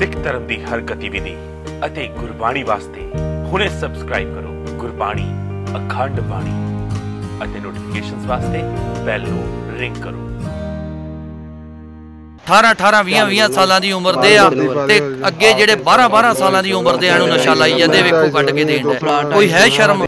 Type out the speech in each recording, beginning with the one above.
ਸਿੱਖ ਧਰਮ ਦੀ ਹਰ ਗਤੀਵਿਧੀ ਅਤੇ ਗੁਰਬਾਣੀ ਵਾਸਤੇ ਹੁਣੇ ਸਬਸਕ੍ਰਾਈਬ ਕਰੋ ਗੁਰਬਾਣੀ ਅਖੰਡ ਬਾਣੀ ਅਤੇ ਨੋਟੀਫਿਕੇਸ਼ਨਸ ਵਾਸਤੇ ਬੈਲ ਨੂੰ ਰਿੰਗ ਕਰੋ। 18 18 20 20 ਸਾਲਾਂ ਦੀ ਉਮਰ ਦੇ ਆ ਤੇ ਅੱਗੇ ਜਿਹੜੇ 12 12 ਸਾਲਾਂ ਦੀ ਉਮਰ ਦੇ ਆ ਨੂੰ ਨਸ਼ਾ ਲਾਈ ਜਾਂਦੇ ਵੇਖੋ ਕੱਢ ਕੇ ਦੇਣ। ਕੋਈ ਹੈ ਸ਼ਰਮ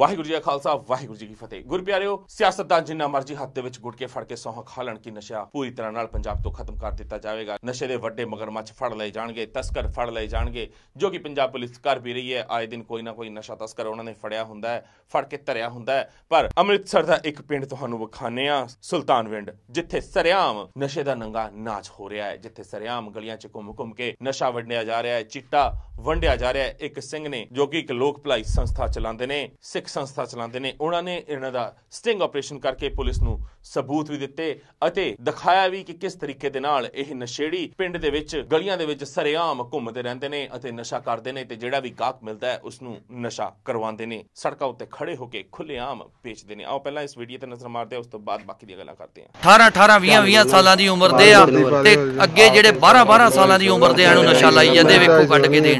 ਵਾਹਿਗੁਰੂ ਜੀ ਕਾ ਖਾਲਸਾ, ਵਾਹਿਗੁਰੂ ਜੀ ਕੀ ਫਤਿਹ। ਗੁਰ ਪਿਆਰਿਓ ਸਿਆਸਤਦਾਨ ਜਿੰਨਾ ਮਰਜ਼ੀ ਹੱਥ ਦੇ ਵਿੱਚ ਗੁੜ ਕੇ ਫੜ ਕੇ ਸੌਹਾਂ ਖਾ ਲੈਣ ਕਿ ਨਸ਼ਾ ਪੂਰੀ ਤਰ੍ਹਾਂ ਨਾਲ ਪੰਜਾਬ ਤੋਂ ਖਤਮ ਕਰ ਦਿੱਤਾ ਜਾਵੇਗਾ। ਨਸ਼ੇ ਦੇ ਵੱਡੇ ਮਗਰਮੱਛ ਫੜ ਲਏ ਜਾਣਗੇ, ਤਸਕਰ ਫੜ ਲਏ ਜਾਣਗੇ, ਜੋ ਕਿ ਪੰਜਾਬ ਪੁਲਿਸ ਕਰ ਵੀ ਰਹੀ ਹੈ। ਆਏ ਦਿਨ ਕੋਈ ਨਾ ਕੋਈ ਨਸ਼ਾ ਤਸਕਰ ਉਹਨਾਂ ਨੇ ਫੜਿਆ ਹੁੰਦਾ ਹੈ, ਫੜ ਕੇ ਧਰਿਆ ਹੁੰਦਾ ਹੈ। ਪਰ ਅੰਮ੍ਰਿਤਸਰ ਦਾ ਇੱਕ ਪਿੰਡ ਤੁਹਾਨੂੰ ਵਿਖਾਣੇ ਆ ਸੁਲਤਾਨਵਿੰਡ, ਜਿੱਥੇ ਸਰਿਆਮ ਨਸ਼ੇ ਦਾ ਨੰਗਾ ਨਾਚ ਹੋ ਰਿਹਾ ਹੈ। ਜਿੱਥੇ ਸਰਿਆਮ ਗਲੀਆਂ 'ਚ ਘੁੰਮ ਘੁੰਮ ਕੇ ਨਸ਼ਾ ਵੰਡਿਆ ਜਾ ਰਿਹਾ ਹੈ, ਚਿੱਟਾ ਵੰਡਿਆ ਜਾ ਰਿਹਾ ਹੈ। ਇੱਕ ਸਿੰਘ ਨੇ, ਜੋ ਕਿ ਇੱਕ ਲੋਕ ਭਲਾਈ ਸੰਸਥਾ ਚਲਾਉਂਦੇ ਨੇ, ਸਿੱਖ ਸੰਸਥਾ ਚਲਾਉਂਦੇ ਨੇ। ਉਹਨਾਂ ਨੇ ਇਹਨਾਂ ਦਾ ਸਟਿੰਗ ਆਪਰੇਸ਼ਨ ਕਰਕੇ ਪੁਲਿਸ ਨੂੰ ਸਬੂਤ ਵੀ ਦਿੱਤੇ ਅਤੇ ਦਿਖਾਇਆ ਵੀ ਕਿ ਕਿਸ ਤਰੀਕੇ ਦੇ ਨਾਲ ਇਹ ਨਸ਼ੇੜੀ ਪਿੰਡ ਦੇ ਵਿੱਚ, ਗਲੀਆਂ ਦੇ ਵਿੱਚ ਸਰੇਆਮ ਘੁੰਮਦੇ ਰਹਿੰਦੇ ਨੇ ਅਤੇ ਨਸ਼ਾ ਕਰਦੇ ਨੇ ਤੇ ਜਿਹੜਾ ਵੀ ਗਾਹਕ ਮਿਲਦਾ ਹੈ ਉਸ ਨੂੰ ਨਸ਼ਾ ਕਰਵਾਉਂਦੇ ਨੇ। ਸੜਕਾਂ ਉੱਤੇ ਖੜੇ ਹੋ ਕੇ ਖੁੱਲੇਆਮ ਵੇਚਦੇ ਨੇ। ਆਓ, ਪਹਿਲਾਂ ਇਸ ਵੀਡੀਓ ਤੇ ਨਜ਼ਰ ਮਾਰਦੇ ਹਾਂ, ਉਸ ਤੋਂ ਬਾਅਦ ਬਾਕੀ ਦੀਆਂ ਗੱਲਾਂ ਕਰਦੇ ਹਾਂ। 18 18 20 20 ਸਾਲਾਂ ਦੀ ਉਮਰ ਦੇ ਆ ਤੇ ਅੱਗੇ ਜਿਹੜੇ 12 12 ਸਾਲਾਂ ਦੀ ਉਮਰ ਦੇ ਆ ਨੂੰ ਨਸ਼ਾ ਲਾਈ ਜਾਂਦੇ, ਵੇਖੋ ਕੱਢ ਕੇ ਦੇਣ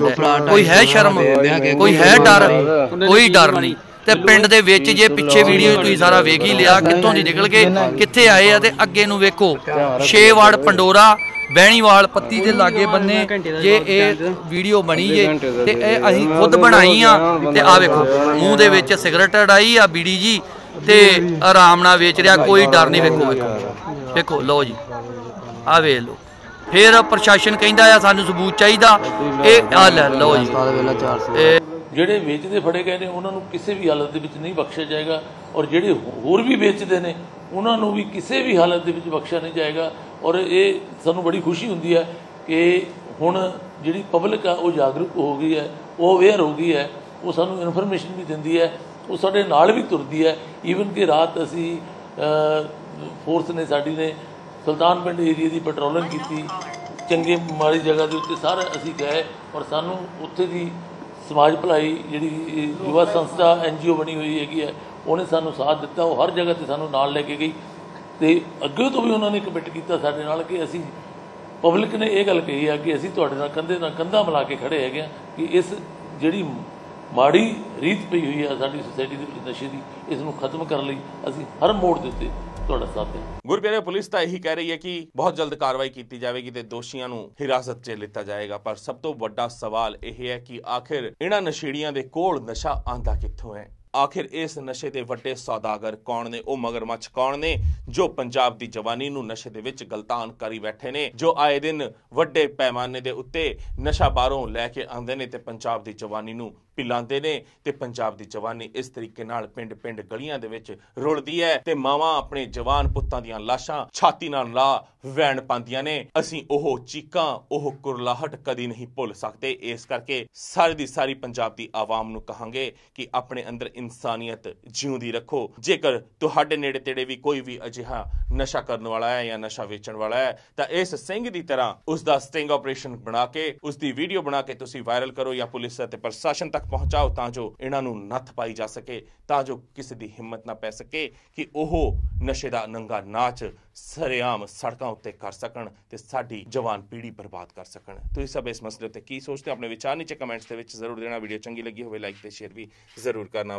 ਕੋਈ ਹੈ ਸ਼ਰਮ? ਕੋਈ ਹੈ ਡਰ? ਕੋਈ ਡਰ ਨਹੀਂ। ਤੇ ਪਿੰਡ ਦੇ ਵਿੱਚ ਜੇ ਪਿੱਛੇ ਵੀਡੀਓ ਤੁਸੀਂ ਸਾਰਾ ਵੇਖ ਹੀ ਲਿਆ ਕਿੱਥੋਂ ਦੀ ਨਿਕਲ ਕੇ ਕਿੱਥੇ ਆਏ ਆ ਤੇ ਅੱਗੇ ਨੂੰ ਵੇਖੋ ਛੇ ਵਾਰਡ ਪੰਡੋਰਾ ਬਹਿਣੀਵਾਲ ਪੱਤੀ ਦੇ ਲਾਗੇ ਬੰਨੇ ਜੇ ਇਹ ਵੀਡੀਓ ਬਣੀ ਜੇ ਤੇ ਇਹ ਅਸੀਂ ਖੁਦ ਬਣਾਈ ਆ ਤੇ ਆ ਵੇਖੋ ਮੂੰਹ ਦੇ ਵਿੱਚ ਸਿਗਰਟ ਅੜਾਈ ਆ ਬੀੜੀ ਜੀ ਤੇ ਆਰਾਮ ਨਾਲ ਵੇਚ ਰਿਹਾ ਕੋਈ ਡਰ ਨਹੀਂ ਵੇਖੋ ਵੇਖੋ ਵੇਖੋ ਲਓ ਜੀ ਆ ਵੇਖ ਲਓ। ਫਿਰ ਪ੍ਰਸ਼ਾਸਨ ਕਹਿੰਦਾ ਆ ਸਾਨੂੰ ਸਬੂਤ ਚਾਹੀਦਾ ਇਹ ਆ ਲੈ ਲਓ ਜੀ। ਇਹ ਜਿਹੜੇ ਵੇਚਦੇ ਫੜੇ ਗਏ ਨੇ, ਉਹਨਾਂ ਨੂੰ ਕਿਸੇ ਵੀ ਹਾਲਤ ਦੇ ਵਿੱਚ ਨਹੀਂ ਬਖਸ਼ਿਆ ਜਾਏਗਾ। ਔਰ ਜਿਹੜੇ ਹੋਰ ਵੀ ਵੇਚਦੇ ਨੇ, ਉਹਨਾਂ ਨੂੰ ਵੀ ਕਿਸੇ ਵੀ ਹਾਲਤ ਦੇ ਵਿੱਚ ਬਖਸ਼ਿਆ ਨਹੀਂ ਜਾਏਗਾ। ਔਰ ਇਹ ਸਾਨੂੰ ਬੜੀ ਖੁਸ਼ੀ ਹੁੰਦੀ ਹੈ ਕਿ ਹੁਣ ਜਿਹੜੀ ਪਬਲਿਕ ਆ, ਉਹ ਜਾਗਰੂਕ ਹੋ ਗਈ ਹੈ, ਉਹ ਅਵੇਅਰ ਹੋ ਗਈ ਹੈ, ਉਹ ਸਾਨੂੰ ਇਨਫੋਰਮੇਸ਼ਨ ਵੀ ਦਿੰਦੀ ਹੈ, ਉਹ ਸਾਡੇ ਨਾਲ ਵੀ ਤੁਰਦੀ ਹੈ। ਈਵਨ ਕਿ ਰਾਤ ਅਸੀਂ ਫੋਰਸ ਨੇ ਸਾਡੀ ਨੇ ਸੁਲਤਾਨ ਪਿੰਡ ਏਰੀਆ ਦੀ ਪੈਟਰੋਲਿੰਗ ਕੀਤੀ। ਚੰਗੇ ਮਾੜੀ ਜਗ੍ਹਾ ਦੇ ਉੱਤੇ ਸਾਰੇ ਅਸੀਂ ਗਏ ਔਰ ਸਾਨੂੰ ਉੱਥੇ ਦੀ ਸਮਾਜ ਭਲਾਈ ਜਿਹੜੀ ਯੁਵਾ ਸੰਸਥਾ ਐਨਜੀਓ ਬਣੀ ਹੋਈ ਹੈਗੀ ਹੈ, ਉਹਨੇ ਸਾਨੂੰ ਸਾਥ ਦਿੱਤਾ, ਉਹ ਹਰ ਜਗ੍ਹਾ ਤੇ ਸਾਨੂੰ ਨਾਲ ਲੈ ਕੇ ਗਈ। ਤੇ ਅੱਗੇ ਤੋਂ ਵੀ ਉਹਨਾਂ ਨੇ ਕਮਿਟ ਕੀਤਾ ਸਾਡੇ ਨਾਲ ਕਿ ਅਸੀਂ ਪਬਲਿਕ ਨੇ ਇਹ ਗੱਲ ਕਹੀ ਆ ਕਿ ਅਸੀਂ ਤੁਹਾਡੇ ਨਾਲ ਕੰਧੇ ਨਾਲ ਕੰਧਾ ਮਿਲਾ ਕੇ ਖੜੇ ਹੈਗੇ ਹਾਂ ਕਿ ਇਸ ਜਿਹੜੀ ਮਾੜੀ ਰੀਤ ਪਈ ਹੋਈ ਆ ਸਾਡੀ ਸੋਸਾਇਟੀ ਦੇ ਵਿੱਚ ਨਸ਼ੇ ਦੀ, ਇਸ ਨੂੰ ਖਤਮ ਕਰਨ ਲਈ ਅਸੀਂ ਹਰ ਮੋੜ ਦਿੱਤੇ ਤੁਹਾਡਾ ਸਾਥ ਦੇਵਾਂਗੇ ਗੁਰਪਿਆਰੇ ਪੁਲਿਸ ਤਾਂ ਇਹੀ ਕਹਿ ਰਹੀ ਹੈ ਕਿ ਬਹੁਤ ਜਲਦ ਕਾਰਵਾਈ ਕੀਤੀ ਜਾਵੇਗੀ ਤੇ ਦੋਸ਼ੀਆਂ ਨੂੰ ਹਿਰਾਸਤ 'ਚ ਲਿੱਤਾ ਜਾਏਗਾ। ਪਰ ਸਭ ਤੋਂ ਵੱਡਾ ਸਵਾਲ ਇਹ ਹੈ ਕਿ ਆਖਿਰ ਇਹਨਾਂ ਨਸ਼ੇੜੀਆਂ ਦੇ ਕੋਲ ਨਸ਼ਾ ਆਂਦਾ ਕਿੱਥੋਂ ਹੈ? ਆਖਿਰ ਇਸ ਨਸ਼ੇ ਦੇ ਵੱਡੇ ਸੌਦਾਗਰ ਕੌਣ ਨੇ? ਉਹ ਮਗਰਮੱਛ ਕੌਣ ਨੇ? ਜੋ ਪੰਜਾਬ ਦੀ ਜਵਾਨੀ ਨੂੰ ਨਸ਼ੇ ਦੇ ਵਿੱਚ ਗਲਤਾਨ ਕਰੀ ਬੈਠੇ ਨੇ, ਜੋ ਆਏ ਦਿਨ ਵੱਡੇ ਪੈਮਾਨੇ ਦੇ ਉੱਤੇ ਨਸ਼ਾ ਬਾਹਰੋਂ ਲੈ ਕੇ ਆਉਂਦੇ ਨੇ ਤੇ ਪੰਜਾਬ ਦੀ ਜਵਾਨੀ ਨੂੰ ਪਿਲਾਉਂਦੇ ਨੇ ਤੇ ਪੰਜਾਬ ਦੀ ਜਵਾਨੀ ਇਸ ਤਰੀਕੇ ਨਾਲ ਪਿੰਡ-ਪਿੰਡ ਗਲੀਆਂ ਦੇ ਵਿੱਚ ਰੁਲਦੀ ਹੈ ਤੇ ਮਾਵਾਂ ਆਪਣੇ ਜਵਾਨ ਪੁੱਤਾਂ ਦੀਆਂ ਲਾਸ਼ਾਂ ਛਾਤੀ ਨਾਲ ਲਾ ਵੈਣ ਪਾਉਂਦੀਆਂ ਨੇ। ਅਸੀਂ ਉਹ ਚੀਕਾਂ, ਉਹ ਕੁਰਲਾਹਟ ਕਦੀ ਨਹੀਂ ਭੁੱਲ ਸਕਦੇ। ਇਸ ਕਰਕੇ ਸਾਰੀ ਦੀ ਸਾਰੀ ਪੰਜਾਬ ਦੀ ਆਵਾਮ ਨੂੰ ਕਹਾਂਗੇ ਕਿ ਆਪਣੇ ਅੰਦਰ ਇਨਸਾਨੀਅਤ ਜਿਉਂਦੀ ਰੱਖੋ। ਜੇਕਰ ਤੁਹਾਡੇ ਨੇੜੇ ਤੇੜੇ ਵੀ ਕੋਈ ਵੀ ਅਜਿਹਾ ਨਸ਼ਾ ਕਰਨ ਵਾਲਾ ਹੈ ਜਾਂ ਨਸ਼ਾ ਵੇਚਣ ਵਾਲਾ ਹੈ, ਤਾਂ ਇਸ ਸਿੰਘ ਦੀ ਤਰ੍ਹਾਂ ਉਸ ਦਾ ਸਟਿੰਗ ਆਪਰੇਸ਼ਨ ਬਣਾ ਕੇ ਉਸ ਦੀ ਵੀਡੀਓ ਬਣਾ ਕੇ ਤੁਸੀਂ ਵਾਇਰਲ ਕਰੋ ਜਾਂ ਪੁਲਿਸ ਅਤੇ ਪ੍ਰਸ਼ਾਸਨ ਤੱਕ ਪਹੁੰਚਾਓ ਤਾਂ ਜੋ ਇਹਨਾਂ ਨੂੰ ਨੱਥ ਪਾਈ ਜਾ ਸਕੇ, ਤਾਂ ਜੋ ਕਿਸੇ ਦੀ ਹਿੰਮਤ ਨਾ ਪੈ ਸਕੇ ਕਿ ਉਹ ਨਸ਼ੇ ਦਾ ਨੰਗਾ ਨਾਚ ਸਰੇਆਮ ਸੜਕਾਂ ਉੱਤੇ ਕਰ ਸਕਣ ਤੇ ਸਾਡੀ ਜਵਾਨ ਪੀੜ੍ਹੀ ਬਰਬਾਦ ਕਰ ਸਕਣ। ਤੁਸੀਂ ਸਭ ਇਸ ਮਸਲੇ ਉੱਤੇ ਕੀ ਸੋਚਦੇ ਹੋ, ਆਪਣੇ ਵਿਚਾਰ ਨੀਚੇ ਕਮੈਂਟਸ ਦੇ ਵਿੱਚ ਜ਼ਰੂਰ ਦੇਣਾ। ਵੀਡੀਓ ਚੰਗੀ ਲੱਗੀ ਹੋਵੇ, ਲਾਈਕ ਤੇ ਸ਼ੇਅਰ ਵੀ ਜ਼ਰੂਰ ਕਰਨਾ।